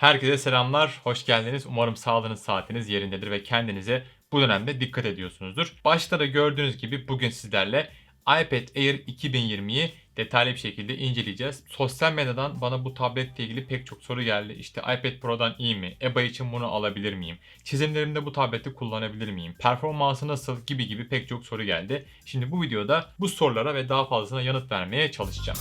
Herkese selamlar, hoş geldiniz. Umarım sağlığınız, saatiniz yerindedir ve kendinize bu dönemde dikkat ediyorsunuzdur. Başta da gördüğünüz gibi bugün sizlerle iPad Air 2020'yi detaylı bir şekilde inceleyeceğiz. Sosyal medyadan bana bu tabletle ilgili pek çok soru geldi. İşte iPad Pro'dan iyi mi? EBA için bunu alabilir miyim? Çizimlerimde bu tableti kullanabilir miyim? Performansı nasıl? Gibi gibi pek çok soru geldi. Şimdi bu videoda bu sorulara ve daha fazlasına yanıt vermeye çalışacağım.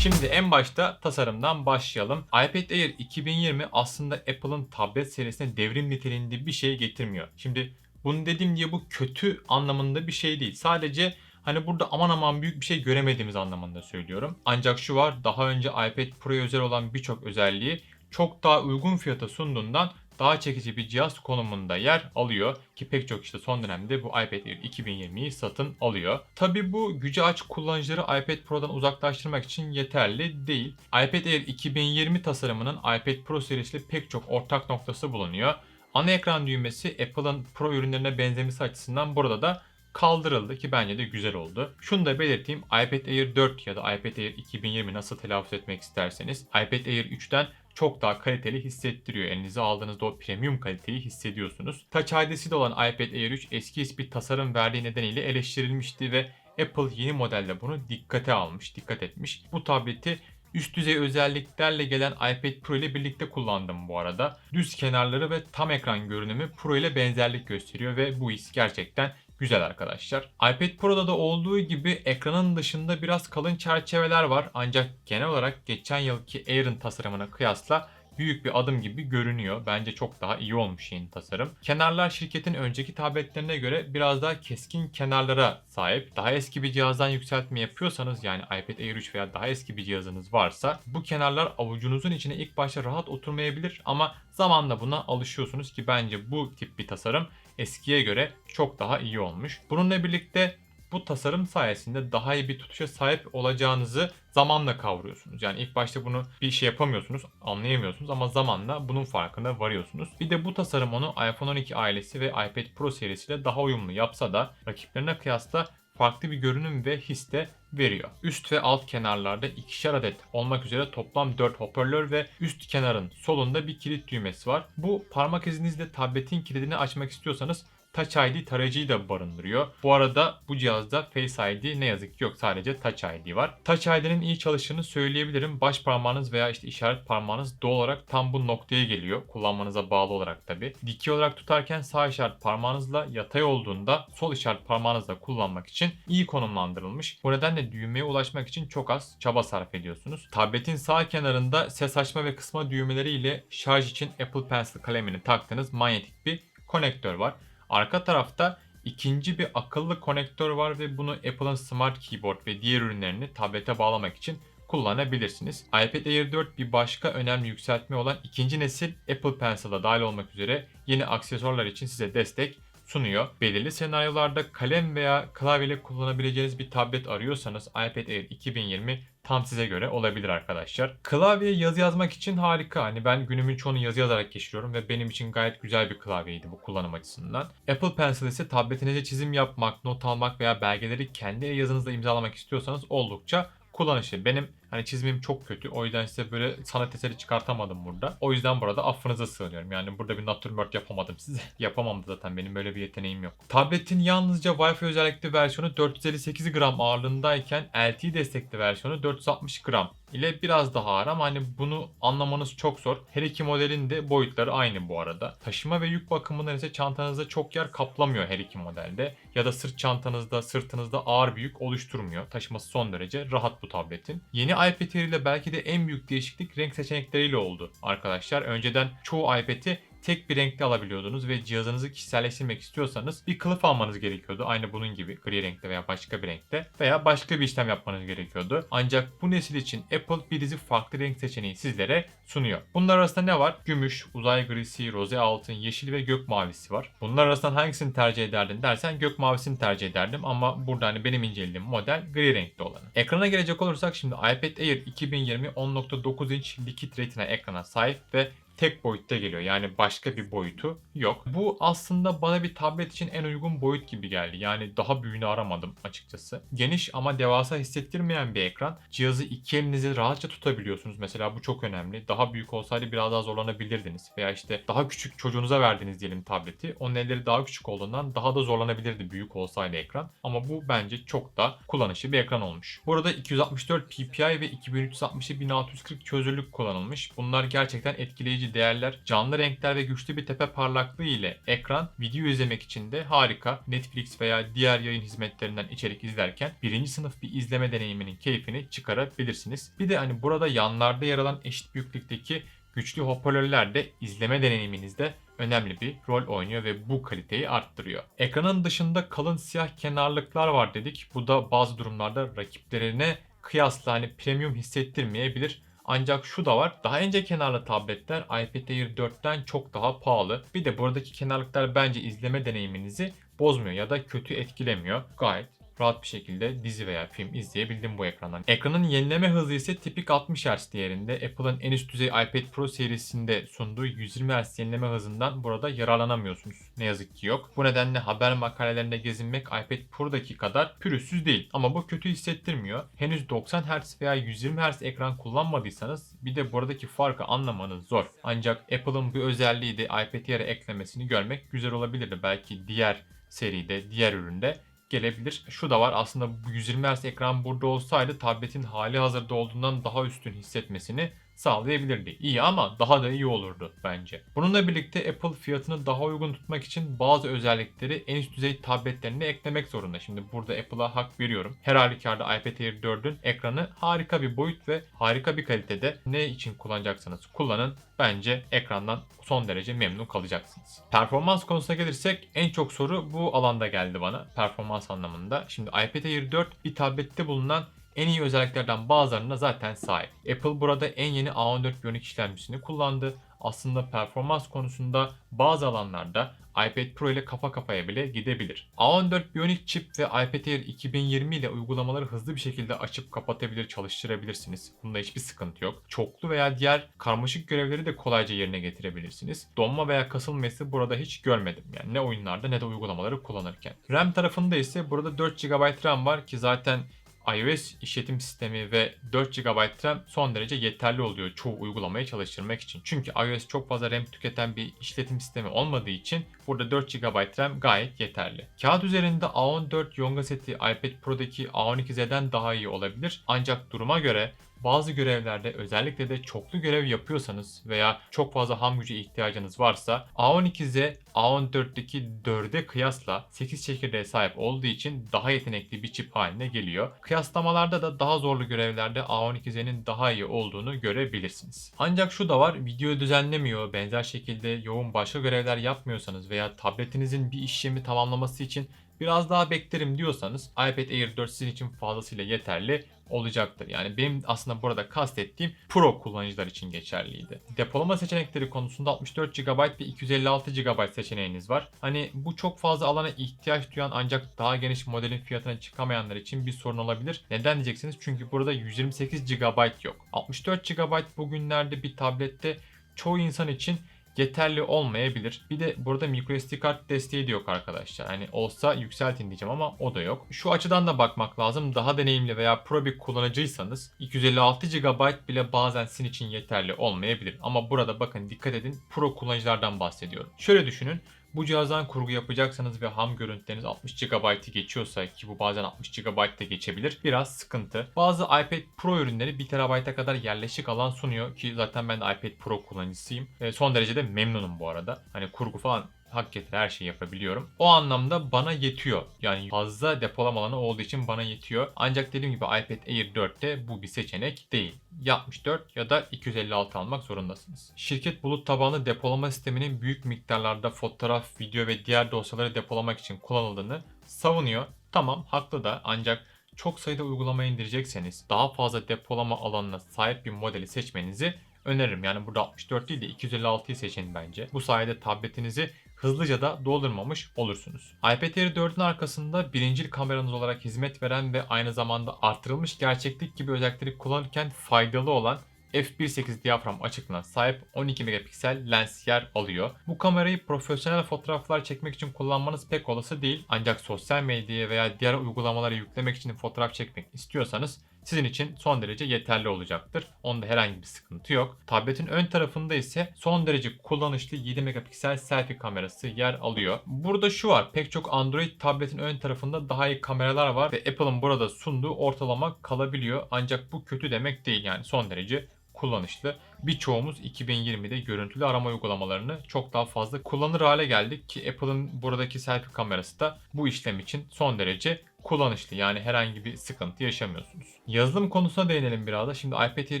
Şimdi en başta tasarımdan başlayalım. iPad Air 2020 aslında Apple'ın tablet serisine devrim niteliğinde bir şey getirmiyor. Şimdi bunu dediğim diye bu kötü anlamında bir şey değil. Sadece hani burada aman aman büyük bir şey göremediğimiz anlamında söylüyorum. Ancak şu var daha önce iPad Pro'ya özel olan birçok özelliği çok daha uygun fiyata sunduğundan daha çekici bir cihaz konumunda yer alıyor ki pek çok işte son dönemde bu iPad Air 2020'yi satın alıyor. Tabi bu gücü aç kullanıcıları iPad Pro'dan uzaklaştırmak için yeterli değil. iPad Air 2020 tasarımının iPad Pro serisiyle pek çok ortak noktası bulunuyor. Ana ekran düğmesi Apple'ın Pro ürünlerine benzemesi açısından burada da kaldırıldı ki bence de güzel oldu. Şunu da belirteyim iPad Air 4 ya da iPad Air 2020 nasıl telaffuz etmek isterseniz iPad Air 3'ten çok daha kaliteli hissettiriyor. Elinize aldığınızda o premium kaliteyi hissediyorsunuz. Touch ID'si de olan iPad Air 3 eski bir tasarım verdiği nedeniyle eleştirilmişti ve Apple yeni modelde bunu dikkate almış, dikkat etmiş. Bu tableti üst düzey özelliklerle gelen iPad Pro ile birlikte kullandım bu arada. Düz kenarları ve tam ekran görünümü Pro ile benzerlik gösteriyor ve bu his gerçekten güzel arkadaşlar. iPad Pro'da da olduğu gibi ekranın dışında biraz kalın çerçeveler var ancak genel olarak geçen yılki Air'ın tasarımına kıyasla büyük bir adım gibi görünüyor. Bence çok daha iyi olmuş yeni tasarım. Kenarlar şirketin önceki tabletlerine göre biraz daha keskin kenarlara sahip. Daha eski bir cihazdan yükseltme yapıyorsanız yani iPad Air 3 veya daha eski bir cihazınız varsa bu kenarlar avucunuzun içine ilk başta rahat oturmayabilir ama zamanla buna alışıyorsunuz ki bence bu tip bir tasarım eskiye göre çok daha iyi olmuş. Bununla birlikte bu tasarım sayesinde daha iyi bir tutuşa sahip olacağınızı zamanla kavruyorsunuz. Yani ilk başta bunu bir şey yapamıyorsunuz, anlayamıyorsunuz ama zamanla bunun farkına varıyorsunuz. Bir de bu tasarım onu iPhone 12 ailesi ve iPad Pro serisiyle daha uyumlu yapsa da rakiplerine kıyasla farklı bir görünüm ve his de veriyor. Üst ve alt kenarlarda ikişer adet olmak üzere toplam 4 hoparlör ve üst kenarın solunda bir kilit düğmesi var. Bu parmak izinizle tabletin kilidini açmak istiyorsanız Touch ID tarayıcıyı da barındırıyor. Bu arada bu cihazda Face ID ne yazık ki yok sadece Touch ID var. Touch ID'nin iyi çalıştığını söyleyebilirim. Baş parmağınız veya işte işaret parmağınız doğal olarak tam bu noktaya geliyor. Kullanmanıza bağlı olarak tabi. Dikey olarak tutarken sağ işaret parmağınızla yatay olduğunda sol işaret parmağınızla kullanmak için iyi konumlandırılmış. Bu nedenle düğmeye ulaşmak için çok az çaba sarf ediyorsunuz. Tabletin sağ kenarında ses açma ve kısma düğmeleri ile şarj için Apple Pencil kalemini taktığınız manyetik bir konektör var. Arka tarafta ikinci bir akıllı konektör var ve bunu Apple'ın Smart Keyboard ve diğer ürünlerini tablete bağlamak için kullanabilirsiniz. iPad Air 4 bir başka önemli yükseltme olan ikinci nesil Apple Pencil'a dahil olmak üzere yeni aksesuarlar için size destek sunuyor. Belirli senaryolarda kalem veya klavyeyle kullanabileceğiniz bir tablet arıyorsanız iPad Air 2020 tam size göre olabilir arkadaşlar. Klavye yazı yazmak için harika. Hani ben günümün çoğunu yazı yazarak geçiriyorum ve benim için gayet güzel bir klavyeydi bu kullanım açısından. Apple Pencil ise tabletinize çizim yapmak, not almak veya belgeleri kendi yazınızla imzalamak istiyorsanız oldukça kullanışlı. Benim hani çizimim çok kötü. O yüzden size böyle sanat eseri çıkartamadım burada. O yüzden burada affınıza sığınıyorum. Yani burada bir natürmort yapamadım size. Yapamam da zaten benim böyle bir yeteneğim yok. Tabletin yalnızca Wi-Fi özellikli versiyonu 458 gram ağırlığındayken LTE destekli versiyonu 460 gram ile biraz daha ağır ama hani bunu anlamanız çok zor. Her iki modelin de boyutları aynı bu arada. Taşıma ve yük bakımından ise çantanızda çok yer kaplamıyor her iki modelde. Ya da sırt çantanızda, sırtınızda ağır bir yük oluşturmuyor. Taşıması son derece rahat bu tabletin. Yeni iPad Air ile belki de en büyük değişiklik renk seçenekleriyle oldu arkadaşlar. Önceden çoğu iPad'i tek bir renkte alabiliyordunuz ve cihazınızı kişiselleştirmek istiyorsanız bir kılıf almanız gerekiyordu. Aynı bunun gibi gri renkte veya başka bir renkte veya başka bir işlem yapmanız gerekiyordu. Ancak bu nesil için Apple bir dizi farklı renk seçeneği sizlere sunuyor. Bunlar arasında ne var? Gümüş, uzay grisi, roze altın, yeşil ve gök mavisi var. Bunlar arasından hangisini tercih ederdin dersen gök mavisini tercih ederdim ama burada hani benim incelediğim model gri renkte olanı. Ekrana gelecek olursak şimdi iPad Air 2020 10.9 inç Liquid Retina ekrana sahip ve tek boyutta geliyor. Yani başka bir boyutu yok. Bu aslında bana bir tablet için en uygun boyut gibi geldi. Yani daha büyüğünü aramadım açıkçası. Geniş ama devasa hissettirmeyen bir ekran. Cihazı iki elinizle rahatça tutabiliyorsunuz. Mesela bu çok önemli. Daha büyük olsaydı biraz daha zorlanabilirdiniz. Veya işte daha küçük çocuğunuza verdiniz diyelim tableti. Onun elleri daha küçük olduğundan daha da zorlanabilirdi büyük olsaydı ekran. Ama bu bence çok da kullanışlı bir ekran olmuş. Burada 264 ppi ve 2360 1640 çözünürlük kullanılmış. Bunlar gerçekten etkileyici değerler. Canlı renkler ve güçlü bir tepe parlaklığı ile ekran video izlemek için de harika. Netflix veya diğer yayın hizmetlerinden içerik izlerken birinci sınıf bir izleme deneyiminin keyfini çıkarabilirsiniz. Bir de hani burada yanlarda yer alan eşit büyüklükteki güçlü hoparlörler de izleme deneyiminizde önemli bir rol oynuyor ve bu kaliteyi arttırıyor. Ekranın dışında kalın siyah kenarlıklar var dedik. Bu da bazı durumlarda rakiplerine kıyasla hani premium hissettirmeyebilir. Ancak şu da var. Daha ince kenarlı tabletler iPad Air 4'ten çok daha pahalı. Bir de buradaki kenarlıklar bence izleme deneyiminizi bozmuyor ya da kötü etkilemiyor. Gayet rahat bir şekilde dizi veya film izleyebildim bu ekrandan. Ekranın yenileme hızı ise tipik 60 Hz değerinde. Apple'ın en üst düzey iPad Pro serisinde sunduğu 120 Hz yenileme hızından burada yararlanamıyorsunuz. Ne yazık ki yok. Bu nedenle haber makalelerinde gezinmek iPad Pro'daki kadar pürüzsüz değil. Ama bu kötü hissettirmiyor. Henüz 90 Hz veya 120 Hz ekran kullanmadıysanız bir de buradaki farkı anlamanız zor. Ancak Apple'ın bu özelliği de iPad Air'e eklemesini görmek güzel olabilirdi. Belki diğer seride, diğer üründe gelebilir. Şu da var aslında bu 120 Hz ekran burada olsaydı tabletin hali hazırda olduğundan daha üstün hissetmesini sağlayabilirdi. İyi ama daha da iyi olurdu bence. Bununla birlikte Apple fiyatını daha uygun tutmak için bazı özellikleri en üst düzey tabletlerine eklemek zorunda. Şimdi burada Apple'a hak veriyorum. Her halükarda iPad Air 4'ün ekranı harika bir boyut ve harika bir kalitede. Ne için kullanacaksanız kullanın. Bence ekrandan son derece memnun kalacaksınız. Performans konusuna gelirsek en çok soru bu alanda geldi bana. Performans anlamında. Şimdi iPad Air 4 bir tablette bulunan en iyi özelliklerden bazılarına zaten sahip. Apple burada en yeni A14 Bionic işlemcisini kullandı. Aslında performans konusunda bazı alanlarda iPad Pro ile kafa kafaya bile gidebilir. A14 Bionic çip ve iPad Air 2020 ile uygulamaları hızlı bir şekilde açıp kapatabilir, çalıştırabilirsiniz. Bunda hiçbir sıkıntı yok. Çoklu veya diğer karmaşık görevleri de kolayca yerine getirebilirsiniz. Donma veya kasılma hissi burada hiç görmedim. Yani ne oyunlarda ne de uygulamaları kullanırken. RAM tarafında ise burada 4 GB RAM var ki zaten iOS işletim sistemi ve 4 GB RAM son derece yeterli oluyor çoğu uygulamayı çalıştırmak için. Çünkü iOS çok fazla RAM tüketen bir işletim sistemi olmadığı için burada 4 GB RAM gayet yeterli. Kağıt üzerinde A14 Yonga seti iPad Pro'daki A12Z'den daha iyi olabilir. Ancak duruma göre bazı görevlerde özellikle de çoklu görev yapıyorsanız veya çok fazla ham güce ihtiyacınız varsa A12Z A14'teki 4'e kıyasla 8 çekirdeğe sahip olduğu için daha yetenekli bir çip haline geliyor. Kıyaslamalarda da daha zorlu görevlerde A12Z'nin daha iyi olduğunu görebilirsiniz. Ancak şu da var video düzenlemiyor. Benzer şekilde yoğun başka görevler yapmıyorsanız veya tabletinizin bir işlemi tamamlaması için biraz daha beklerim diyorsanız iPad Air 4 sizin için fazlasıyla yeterli olacaktır. Yani benim aslında burada kastettiğim Pro kullanıcılar için geçerliydi. Depolama seçenekleri konusunda 64 GB ve 256 GB seçeneğiniz var. Hani bu çok fazla alana ihtiyaç duyan ancak daha geniş modelin fiyatına çıkamayanlar için bir sorun olabilir. Neden diyeceksiniz? Çünkü burada 128 GB yok. 64 GB bugünlerde bir tablette çoğu insan için yeterli olmayabilir. Bir de burada microSD kart desteği de yok arkadaşlar. Hani olsa yükseltin diyeceğim ama o da yok. Şu açıdan da bakmak lazım. Daha deneyimli veya pro bir kullanıcıysanız 256 GB bile bazen sizin için yeterli olmayabilir. Ama burada bakın dikkat edin pro kullanıcılardan bahsediyorum. Şöyle düşünün. Bu cihazdan kurgu yapacaksanız ve ham görüntüleriniz 60 GB'ı geçiyorsa ki bu bazen 60 GB da geçebilir. Biraz sıkıntı. Bazı iPad Pro ürünleri 1 TB'a kadar yerleşik alan sunuyor ki zaten ben de iPad Pro kullanıcısıyım. E, son derece de memnunum bu arada. Hani kurgu falan hak getire her şeyi yapabiliyorum. O anlamda bana yetiyor. Yani fazla depolama alanı olduğu için bana yetiyor. Ancak dediğim gibi iPad Air 4'te bu bir seçenek değil. Ya 64 ya da 256 almak zorundasınız. Şirket bulut tabanlı depolama sisteminin büyük miktarlarda fotoğraf, video ve diğer dosyaları depolamak için kullanıldığını savunuyor. Tamam haklı da ancak çok sayıda uygulama indirecekseniz daha fazla depolama alanına sahip bir modeli seçmenizi öneririm. Yani burada 64 değil de 256'yı seçin bence. Bu sayede tabletinizi hızlıca da doldurmamış olursunuz. iPad Air 4'ün arkasında birincil kameranız olarak hizmet veren ve aynı zamanda artırılmış gerçeklik gibi özellikleri kullanırken faydalı olan f1.8 diyafram açıklığına sahip 12 megapiksel lens yer alıyor. Bu kamerayı profesyonel fotoğraflar çekmek için kullanmanız pek olası değil. Ancak sosyal medyaya veya diğer uygulamalara yüklemek için fotoğraf çekmek istiyorsanız sizin için son derece yeterli olacaktır. Onda herhangi bir sıkıntı yok. Tabletin ön tarafında ise son derece kullanışlı 7 megapiksel selfie kamerası yer alıyor. Burada şu var. Pek çok Android tabletin ön tarafında daha iyi kameralar var ve Apple'ın burada sunduğu ortalama kalabiliyor. Ancak bu kötü demek değil yani son derece kullanışlı. Birçoğumuz 2020'de görüntülü arama uygulamalarını çok daha fazla kullanır hale geldik ki Apple'ın buradaki selfie kamerası da bu işlem için son derece kullanışlı. Yani herhangi bir sıkıntı yaşamıyorsunuz. Yazılım konusuna değinelim biraz da. Şimdi iPad Air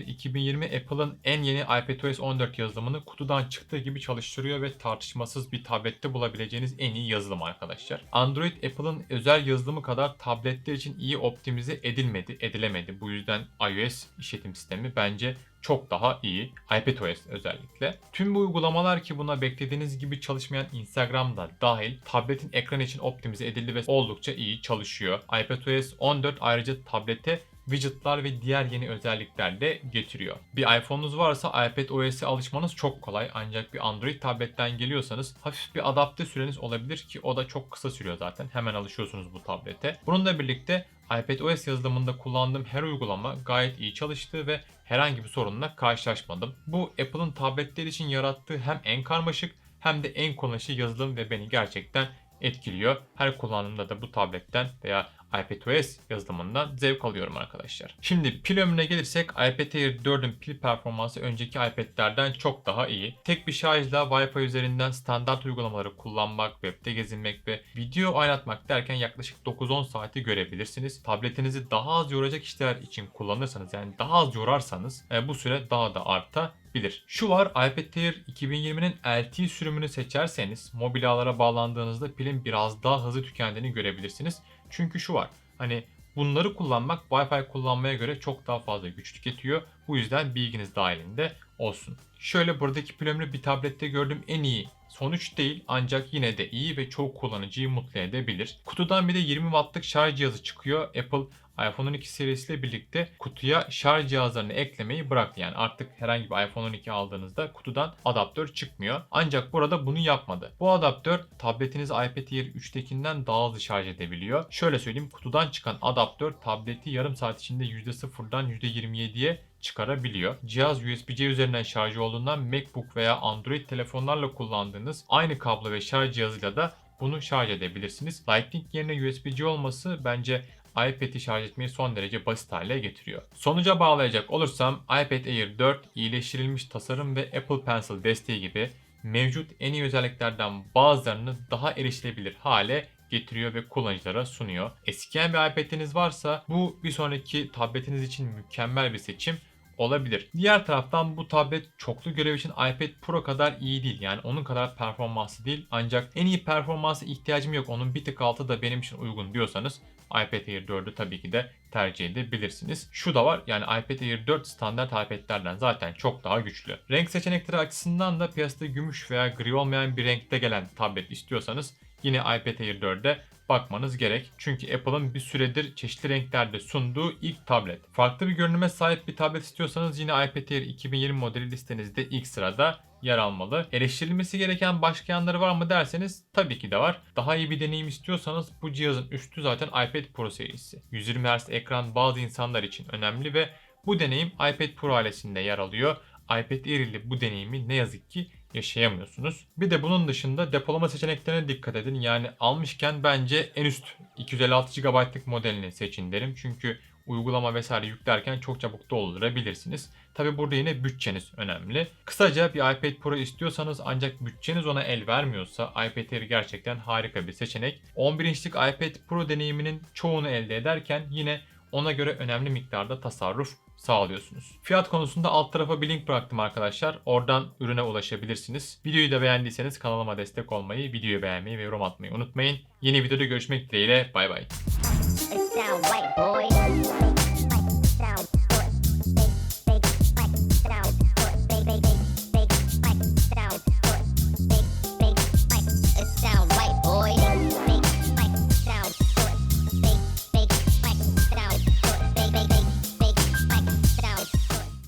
2020 Apple'ın en yeni iPadOS 14 yazılımını kutudan çıktığı gibi çalıştırıyor ve tartışmasız bir tablette bulabileceğiniz en iyi yazılım arkadaşlar. Android Apple'ın özel yazılımı kadar tabletler için iyi optimize edilmedi, edilemedi. Bu yüzden iOS işletim sistemi bence çok daha iyi. iPadOS özellikle. Tüm bu uygulamalar ki buna beklediğiniz gibi çalışmayan Instagram'da dahil tabletin ekran için optimize edildi ve oldukça iyi çalışıyor. iPadOS 14 ayrıca tablete widgetlar ve diğer yeni özellikler de getiriyor. Bir iPhone'unuz varsa iPad OS'e alışmanız çok kolay ancak bir Android tabletten geliyorsanız hafif bir adapte süreniz olabilir ki o da çok kısa sürüyor zaten. Hemen alışıyorsunuz bu tablete. Bununla birlikte iPadOS yazılımında kullandığım her uygulama gayet iyi çalıştı ve herhangi bir sorunla karşılaşmadım. Bu Apple'ın tabletler için yarattığı hem en karmaşık hem de en kullanışlı yazılım ve beni gerçekten etkiliyor. Her kullandığımda da bu tabletten veya iPadOS yazılımından zevk alıyorum arkadaşlar. Şimdi pil ömrüne gelirsek iPad Air 4'ün pil performansı önceki iPad'lerden çok daha iyi. Tek bir şarjla Wi-Fi üzerinden standart uygulamaları kullanmak, webde gezinmek ve video oynatmak derken yaklaşık 9-10 saati görebilirsiniz. Tabletinizi daha az yoracak işler için kullanırsanız yani daha az yorarsanız e, bu süre daha da artabilir. Şu var iPad Air 2020'nin LTE sürümünü seçerseniz mobil ağlara bağlandığınızda pilin biraz daha hızlı tükendiğini görebilirsiniz. Çünkü şu var. Hani bunları kullanmak Wi-Fi kullanmaya göre çok daha fazla güç tüketiyor. Bu yüzden bilginiz dahilinde olsun. Şöyle buradaki ömrü bir tablette gördüğüm en iyi sonuç değil ancak yine de iyi ve çok kullanıcıyı mutlu edebilir. Kutudan bir de 20 wattlık şarj cihazı çıkıyor. Apple iPhone 12 serisiyle birlikte kutuya şarj cihazlarını eklemeyi bıraktı. Yani artık herhangi bir iPhone 12 aldığınızda kutudan adaptör çıkmıyor. Ancak burada bunu yapmadı. Bu adaptör tabletiniz iPad Air 3'tekinden daha hızlı şarj edebiliyor. Şöyle söyleyeyim kutudan çıkan adaptör tableti yarım saat içinde %0'dan %27'ye çıkarabiliyor. Cihaz USB-C üzerinden şarj olduğundan MacBook veya Android telefonlarla kullandığınız aynı kablo ve şarj cihazıyla da bunu şarj edebilirsiniz. Lightning yerine USB-C olması bence iPad'i şarj etmeyi son derece basit hale getiriyor. Sonuca bağlayacak olursam iPad Air 4 iyileştirilmiş tasarım ve Apple Pencil desteği gibi mevcut en iyi özelliklerden bazılarını daha erişilebilir hale getiriyor ve kullanıcılara sunuyor. Eskiyen bir iPad'iniz varsa bu bir sonraki tabletiniz için mükemmel bir seçim olabilir. Diğer taraftan bu tablet çoklu görev için iPad Pro kadar iyi değil. Yani onun kadar performanslı değil. Ancak en iyi performansa ihtiyacım yok. Onun bir tık altı da benim için uygun diyorsanız iPad Air 4'ü tabii ki de tercih edebilirsiniz. Şu da var yani iPad Air 4 standart iPad'lerden zaten çok daha güçlü. Renk seçenekleri açısından da piyasada gümüş veya gri olmayan bir renkte gelen tablet istiyorsanız yine iPad Air 4'e bakmanız gerek. Çünkü Apple'ın bir süredir çeşitli renklerde sunduğu ilk tablet. Farklı bir görünüme sahip bir tablet istiyorsanız yine iPad Air 2020 modeli listenizde ilk sırada yer almalı. Eleştirilmesi gereken başka yanları var mı derseniz tabii ki de var. Daha iyi bir deneyim istiyorsanız bu cihazın üstü zaten iPad Pro serisi. 120 Hz ekran bazı insanlar için önemli ve bu deneyim iPad Pro ailesinde yer alıyor. iPad Air ile bu deneyimi ne yazık ki yaşayamıyorsunuz. Bir de bunun dışında depolama seçeneklerine dikkat edin. Yani almışken bence en üst 256 GB'lık modelini seçin derim. Çünkü uygulama vesaire yüklerken çok çabuk doldurabilirsiniz. Tabi burada yine bütçeniz önemli. Kısaca bir iPad Pro istiyorsanız ancak bütçeniz ona el vermiyorsa iPad Air gerçekten harika bir seçenek. 11 inçlik iPad Pro deneyiminin çoğunu elde ederken yine ona göre önemli miktarda tasarruf sağlıyorsunuz. Fiyat konusunda alt tarafa bir link bıraktım arkadaşlar. Oradan ürüne ulaşabilirsiniz. Videoyu da beğendiyseniz kanalıma destek olmayı, videoyu beğenmeyi ve yorum atmayı unutmayın. Yeni videoda görüşmek dileğiyle. Bay bay.